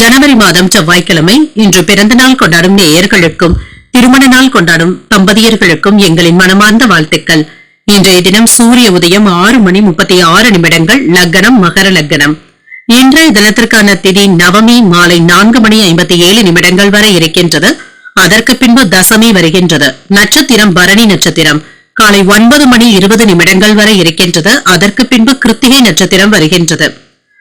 ஜனவரி மாதம் செவ்வாய்க்கிழமை இன்று பிறந்த நாள் கொண்டாடும் நேயர்களுக்கும் திருமண நாள் கொண்டாடும் தம்பதியர்களுக்கும் எங்களின் மனமார்ந்த வாழ்த்துக்கள். இன்றைய தினம் சூரிய உதயம் ஆறு மணி முப்பத்தி ஆறு நிமிடங்கள் லக்னம் மகர லக்னம். இன்றைய தினத்திற்கான திதி நவமி மாலை நான்கு மணி ஐம்பத்தி ஏழு நிமிடங்கள் வரை இருக்கின்றது. அதற்கு பின்பு தசமி வருகின்றது. நட்சத்திரம் பரணி நட்சத்திரம். காலை ஒன்பது மணி இருபது நிமிடங்கள் வரை இருக்கின்றது. அதற்கு பின்பு கிருத்திகை நட்சத்திரம் வருகின்றது.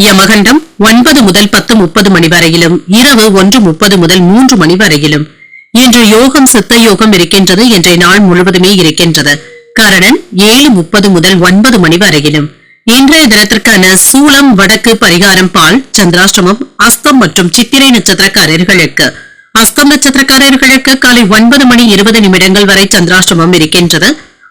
யமகண்டம் ஒன்பது முதல் பத்து முப்பது மணி வரையிலும் இரவு ஒன்று முப்பது முதல் மூன்று மணி வரையிலும். இன்று யோகம் சித்த யோகம் இருக்கின்றது இன்றைய நாள் முழுவதுமே இருக்கின்றது. கரணன் ஏழு முப்பது முதல் ஒன்பது மணி வரையிலும். இன்றைய தினத்திற்கான சூலம் வடக்கு பரிகாரம் பால் சந்திராஷ்டமம் அஸ்தம் மற்றும் சித்திரை நட்சத்திரக்காரர்களுக்கு. அஸ்தம் நட்சத்திரக்காரர்களுக்கு காலை ஒன்பது மணி இருபது நிமிடங்கள் வரை சந்திராஷ்டமம் இருக்கின்றது.